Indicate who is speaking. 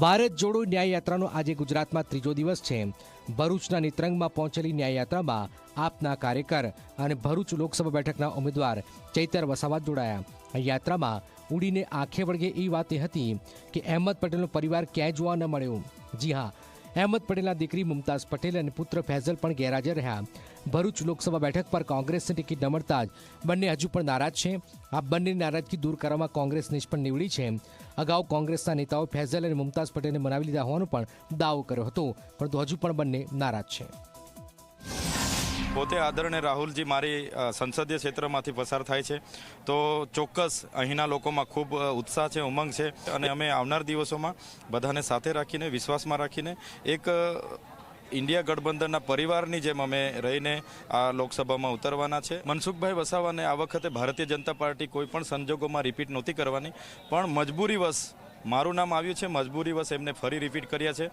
Speaker 1: ભારત જોડો ન્યાય યાત્રાનો આજે ગુજરાતમાં ત્રીજો દિવસ છે. ભરૂચના નેત્રંગમાં પહોંચેલી ન્યાય યાત્રામાં આપના કાર્યકર અને ભરૂચ લોકસભા બેઠકના ઉમેદવાર ચૈતર વસાવા જોડાયા. યાત્રામાં ઉડીને આંખે વળગે એ વાત એ હતી કે અહેમદ પટેલનો પરિવાર ક્યાંય જોવા ન મળ્યો. જી હા અહેમદ પટેલના દીકરી મુમતાઝ પટેલ અને પુત્ર ફૈઝલ પણ ગેરહાજર રહ્યા. ભરૂચ લોકસભા બેઠક પર કોંગ્રેસને ટિકિટ ન મળતા જ બંને હજુ પણ નારાજ છે. આ બંને નારાજગી દૂર કરવામાં કોંગ્રેસ નિષ્ફળ નીવડી છે. અગાઉ કોંગ્રેસના નેતાઓ ફૈઝલ અને મુમતાઝ પટેલને મનાવી લીધા હોવાનો પણ દાવો કર્યો હતો, પરંતુ હજુ પણ બંને નારાજ છે.
Speaker 2: પોતે આદરણીય રાહુલજી મારી સંસદીય ક્ષેત્રમાંથી પસાર થાય છે. તો ચોક્કસ અહીંના લોકોમાં ખૂબ ઉત્સાહ છે, ઉમંગ છે અને અમે આવનાર દિવસોમાં બધાને સાથે રાખીને, વિશ્વાસમાં રાખીને એક ઇન્ડિયા ગઠબંધનના પરિવારની જેમ અમે રહીને આ લોકસભામાં ઉતરવાના છે. મનસુખભાઈ વસાવાને આ વખતે ભારતીય જનતા પાર્ટી કોઈ પણ સંજોગોમાં રિપીટ નહોતી કરવાની, પણ મજબૂરીવશ મારું નામ આવ્યું છે, મજબૂરીવશ એમને ફરી રિપીટ કર્યા છે.